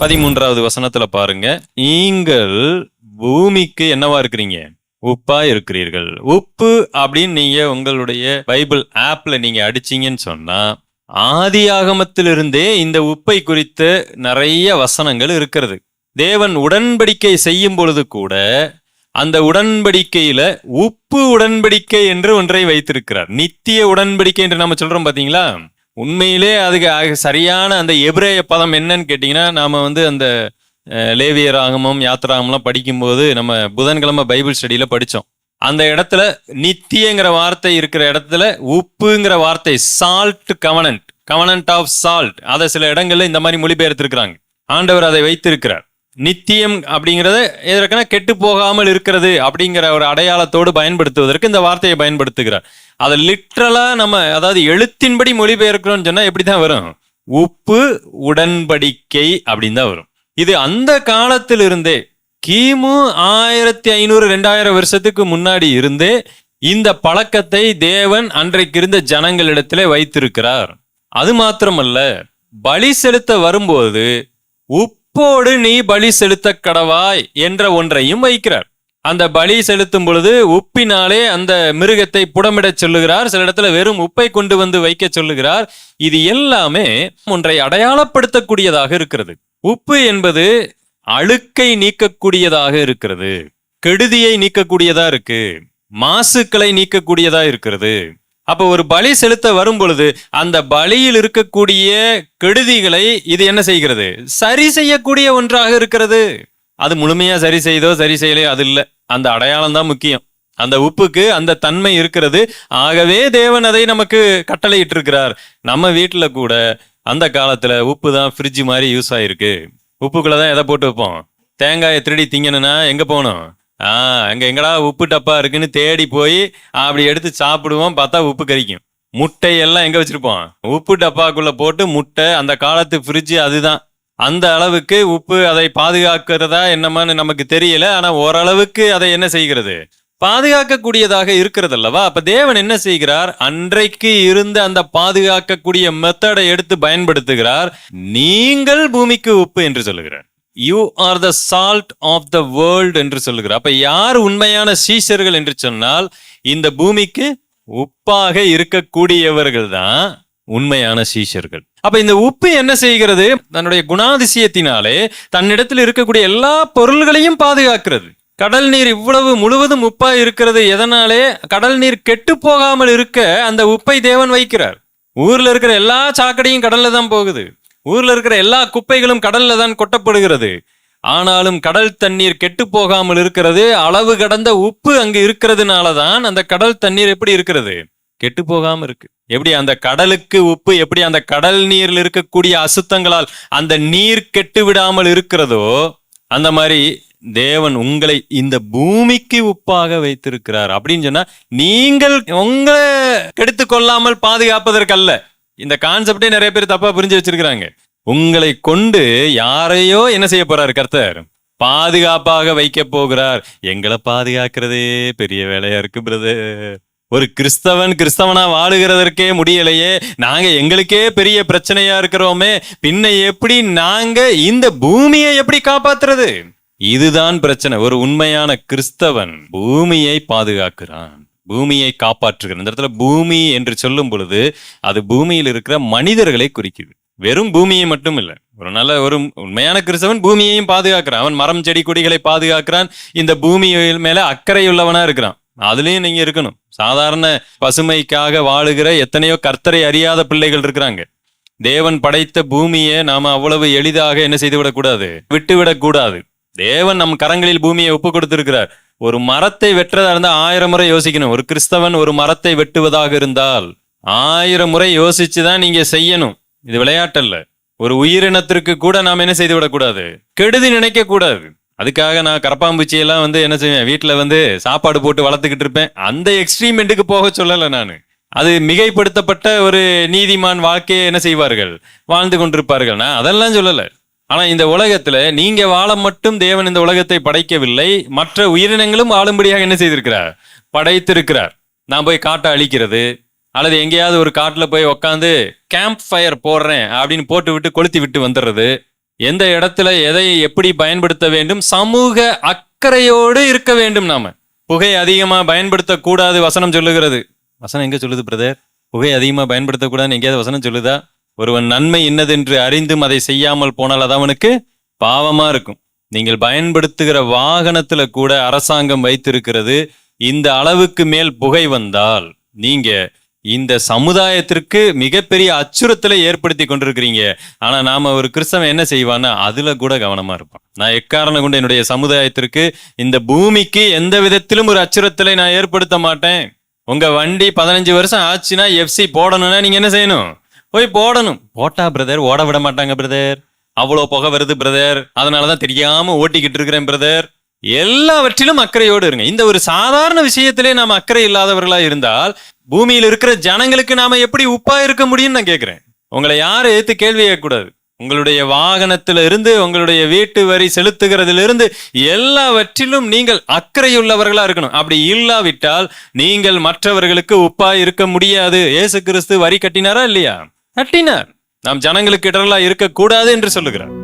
பதிமூன்றாவது வசனத்துல பாருங்க. நீங்கள் பூமிக்கு என்னவா இருக்கிறீங்க? உப்பா இருக்கிறீர்கள். உப்பு அப்படின்னு நீங்க உங்களுடைய பைபிள் ஆப்ல நீங்க அடிச்சீங்கன்னு சொன்னா ஆதி ஆகமத்திலிருந்தே இந்த உப்பை குறித்த நிறைய வசனங்கள் இருக்கிறது. தேவன் உடன்படிக்கை செய்யும் பொழுது கூட அந்த உடன்படிக்கையில உப்பு உடன்படிக்கை என்று ஒன்றை வைத்திருக்கிறார். நித்திய உடன்படிக்கை என்று நம்ம சொல்றோம் பாத்தீங்களா? உண்மையிலே அதுக்கு சரியான அந்த எபிரேய பதம் என்னன்னு கேட்டிங்கன்னா நாம் வந்து அந்த அஹ், லேவியர் ஆகமம் படிக்கும்போது நம்ம புதன்கிழமை பைபிள் ஸ்டடியில் படித்தோம் அந்த இடத்துல நித்தியங்கிற வார்த்தை இருக்கிற இடத்துல உப்புங்கிற வார்த்தை salt covenant covenant of salt அதை சில இடங்களில் இந்த மாதிரி மொழிபெயர்த்திருக்கிறாங்க. ஆண்டவர் அதை வைத்திருக்கிறார். நித்தியம் அப்படிங்கிறத எதற்கனா கெட்டு போகாமல் இருக்கிறது அப்படிங்கிற ஒரு அடையாளத்தோடு பயன்படுத்துவதற்கு இந்த வார்த்தையை பயன்படுத்துகிறார். அதை லிட்ரலா நம்ம அதாவது எழுத்தின்படி மொழிபெயர்க்கிறோம்னு சொன்னா எப்படிதான் வரும்? உப்பு உடன்படிக்கை அப்படின்னு தான் வரும். இது அந்த காலத்திலிருந்தே கிமு ஆயிரத்தி ஐநூறு ரெண்டாயிரம் வருஷத்துக்கு முன்னாடி இருந்தே இந்த பழக்கத்தை தேவன் அன்றைக்கு இருந்த ஜனங்களிடத்திலே வைத்திருக்கிறார். அது மாத்திரமல்ல பலி செலுத்த வரும்போது உப்போடு நீ பலி செலுத்த கடவாய் என்ற ஒன்றையும் வைக்கிறார். அந்த பலி செலுத்தும் பொழுது உப்பினாலே அந்த மிருகத்தை புடமிடச் சொல்லுகிறார். சில இடத்துல வெறும் உப்பை கொண்டு வந்து வைக்க சொல்லுகிறார். இது எல்லாமே ஒன்றை அடையாளப்படுத்தக்கூடியதாக இருக்கிறது. உப்பு என்பது அழுக்கை நீக்கக்கூடியதாக இருக்கிறது. கெடுதியை நீக்கக்கூடியதா இருக்கு. மாசுக்களை நீக்கக்கூடியதா இருக்கிறது. அப்ப ஒரு பலி செலுத்த வரும் பொழுது அந்த பலியில் இருக்கக்கூடிய கெடுதிகளை இது என்ன செய்கிறது? சரி செய்யக்கூடிய ஒன்றாக இருக்கிறது. அது முழுமையா சரி செய்தோ சரி செய்யலையோ அது இல்லை. அந்த அடையாளம் தான் முக்கியம். அந்த உப்புக்கு அந்த தன்மை இருக்கிறது. ஆகவே தேவன் அதை நமக்கு கட்டளையிட்டு இருக்கிறார் நம்ம வீட்டுல கூட அந்த காலத்துல உப்பு தான் ஃப்ரிட்ஜ் மாதிரி யூஸ் ஆயிருக்கு. உப்புக்குள்ள தான் எதை போட்டு வைப்போம்? தேங்காயை திருடி திங்கணும்னா எங்க போகணும்? ஆ அங்கே எங்கடா உப்பு டப்பா இருக்குன்னு தேடி போய் அப்படி எடுத்து சாப்பிடுவோம் பார்த்தா உப்பு கறிக்கும் முட்டை எல்லாம் வச்சுருப்போம்? உப்பு டப்பாக்குள்ளே போட்டு முட்டை அந்த காலத்து ஃப்ரிட்ஜு அதுதான். அந்த அளவுக்கு உப்பு அதை பாதுகாக்கிறதா என்னமான்னு நமக்கு தெரியல ஆனால் ஓரளவுக்கு அதை என்ன செய்கிறது? பாதுகாக்கக்கூடியதாக இருக்கிறது அல்லவா அப்ப தேவன் என்ன செய்கிறார்? அன்றைக்கு இருந்த அந்த பாதுகாக்கக்கூடிய மெத்தடை எடுத்து பயன்படுத்துகிறார். நீங்கள் பூமிக்கு உப்பு என்று சொல்லுகிறார். You are the salt of the world என்று சொல்லுகிறார். அப்ப யார் உண்மையான சீஷர்கள் என்று சொன்னால் இந்த பூமிக்கு உப்பாக இருக்கக்கூடியவர்கள் தான் உண்மையான சீஷர்கள். அப்ப இந்த உப்பு என்ன செய்கிறது? தன்னுடைய குணாதிசயத்தினாலே தன்னிடத்தில் இருக்கக்கூடிய எல்லா பொருள்களையும் பாதுகாக்கிறது. கடல் நீர் இவ்வளவு முழுவதும் உப்பா இருக்கிறது எதனாலே? கடல் நீர் கெட்டு போகாமல் இருக்க அந்த உப்பை தேவன் வைக்கிறார். ஊர்ல இருக்கிற எல்லா சாக்கடையும் கடல்ல தான் போகுது. ஊர்ல இருக்கிற எல்லா குப்பைகளும் கடல்ல தான் கொட்டப்படுகிறது. ஆனாலும் கடல் தண்ணீர் கெட்டு போகாமல் இருக்கிறது. அளவு கடந்த உப்பு அங்கு இருக்கிறதுனால தான் அந்த கடல் தண்ணீர் எப்படி இருக்கிறது? கெட்டு போகாம இருக்கு. எப்படி அந்த கடலுக்கு உப்பு எப்படி அந்த கடல் நீரில் இருக்கக்கூடிய அசுத்தங்களால் அந்த நீர் கெட்டு விடாமல் இருக்கிறதோ அந்த மாதிரி தேவன் உங்களை இந்த பூமிக்கு உப்பாக வைத்திருக்கிறார். அப்படின்னு சொன்னா நீங்கள் உங்களை கெடுத்து கொள்ளாமல் பாதுகாப்பதற்கல்ல. இந்த கான்செப்டே நிறைய பேர் தப்பா புரிஞ்சு வச்சிருக்கிறாங்க. உங்களை கொண்டு யாரையோ என்ன செய்ய போறாரு கர்த்தர்? பாதுகாப்பாக வைக்க போகிறார். எங்களை பாதுகாக்கிறதே பெரிய வேலையா இருக்கு பிரதர் ஒரு கிறிஸ்தவன் கிறிஸ்தவனா வாழுகிறதற்கே முடியலையே. நாங்க எங்களுக்கே பெரிய பிரச்சனையா இருக்கிறோமே. பின்ன எப்படி நாங்க இந்த பூமியை எப்படி காப்பாத்துறது? இதுதான் பிரச்சனை. ஒரு உண்மையான கிறிஸ்தவன் பூமியை பாதுகாக்கிறான். பூமியை காப்பாற்றுகிறது. இந்த இடத்துல பூமி என்று சொல்லும் பொழுது அது பூமியில் இருக்கிற மனிதர்களை குறிக்குது. வெறும் பூமியை மட்டும் இல்லை. ஒரு நல்ல ஒரு உண்மையான கிறிஸ்தவன் பூமியையும் பாதுகாக்கிறான். அவன் மரம் செடி கொடிகளை பாதுகாக்கிறான். இந்த பூமியில் மேல அக்கறை உள்ளவனா இருக்கிறான். அதுலயும் நீங்க இருக்கணும். சாதாரண பசுமைக்காக வாழுகிற எத்தனையோ கர்த்தரை அறியாத பிள்ளைகள் இருக்கிறாங்க. தேவன் படைத்த பூமியை நாம அவ்வளவு எளிதாக என்ன செய்து விடக்கூடாது விட்டு விடக்கூடாது தேவன் நம் கரங்களில் பூமியை ஒப்பு கொடுத்திருக்கிறார். ஒரு மரத்தை வெட்டுறதா இருந்தால் ஆயிரம் முறை யோசிக்கணும். ஒரு கிறிஸ்தவன் ஒரு மரத்தை வெட்டுவதாக இருந்தால் ஆயிரம் முறை யோசிச்சுதான் நீங்க செய்யணும். இது விளையாட்டல்ல. ஒரு உயிரினத்திற்கு கூட நாம் என்ன செய்து விடக்கூடாது? கெடுதி நினைக்க கூடாது அதுக்காக நான் கரப்பாம்பூச்சியெல்லாம் வந்து என்ன செய்வேன்? வீட்டில் வந்து சாப்பாடு போட்டு வளர்த்துக்கிட்டு இருப்பேன். அந்த எக்ஸ்ட்ரீமெண்ட்டுக்கு போக சொல்லலை நான். அது மிகைப்படுத்தப்பட்ட ஒரு நீதிமான் வாழ்க்கையை என்ன செய்வார்கள்? வாழ்ந்து கொண்டிருப்பார்கள். நான் அதெல்லாம் சொல்லலை. ஆனா இந்த உலகத்துல நீங்க வாழ மட்டும் தேவன் இந்த உலகத்தை படைக்கவில்லை. மற்ற உயிரினங்களும் வாழும்படியாக என்ன செய்திருக்கிறார்? படைத்திருக்கிறார். நான் போய் காட்டை அழிக்கிறது அல்லது எங்கேயாவது ஒரு காட்டில் போய் உக்காந்து கேம்ப் ஃபயர் போடுறேன் அப்படின்னு போட்டு விட்டு கொளுத்தி விட்டு வந்துடுறது எந்த இடத்துல எதை எப்படி பயன்படுத்த வேண்டும் சமூக அக்கறையோடு இருக்க வேண்டும் நாம. புகை அதிகமாக பயன்படுத்தக்கூடாது வசனம் சொல்லுகிறது. வசனம் எங்கே சொல்லுது பிரதர் புகை அதிகமாக பயன்படுத்தக்கூடாதுன்னு எங்கேயாவது வசனம் சொல்லுதா? ஒருவன் நன்மை இன்னதென்று அறிந்தும் அதை செய்யாமல் போனால் அது அவனுக்கு பாவமா இருக்கும். நீங்கள் பயன்படுத்துகிற வாகனத்துல கூட அரசாங்கம் வைத்திருக்கிறது இந்த அளவுக்கு மேல் புகை வந்தால் நீங்க இந்த சமுதாயத்திற்கு மிகப்பெரிய அச்சுறுத்தலை ஏற்படுத்தி கொண்டிருக்கிறீங்க. ஆனா நாம ஒரு கிறிஸ்தவன் என்ன செய்வான்னா அதுல கூட கவனமா இருப்பான். நான் எக்காரணம் கொண்டு என்னுடைய சமுதாயத்திற்கு இந்த பூமிக்கு எந்த விதத்திலும் ஒரு அச்சுறுத்தலை நான் ஏற்படுத்த மாட்டேன். உங்க வண்டி பதினஞ்சு வருஷம் ஆச்சுன்னா எஃப்சி போடணும்னா நீங்க என்ன செய்யணும்? போய் போடணும். போட்டா பிரதர் ஓட விட மாட்டாங்க பிரதர் அவ்வளோ புகை வருது பிரதர் அதனாலதான் தெரியாம ஓட்டிக்கிட்டு இருக்கிறேன் பிரதர் எல்லாவற்றிலும் அக்கறையோடு இருங்க. இந்த ஒரு சாதாரண விஷயத்திலே நாம் அக்கறை இல்லாதவர்களா இருந்தால் பூமியில் இருக்கிற ஜனங்களுக்கு நாம எப்படி உப்பா இருக்க முடியும்னு நான் கேட்கிறேன். உங்களை யாரும் ஏத்து கேள்வி கேட்கக்கூடாது. உங்களுடைய வாகனத்தில இருந்து உங்களுடைய வீட்டு வரி செலுத்துகிறதிலிருந்து எல்லாவற்றிலும் நீங்கள் அக்கறையுள்ளவர்களா இருக்கணும். அப்படி இல்லாவிட்டால் நீங்கள் மற்றவர்களுக்கு உப்பா இருக்க முடியாது. இயேசு கிறிஸ்து வரி கட்டினாரா இல்லையா? கட்டினார் நாம் ஜனங்களுக்கு இடரலா இருக்கக்கூடாது என்று சொல்லுகிறார்.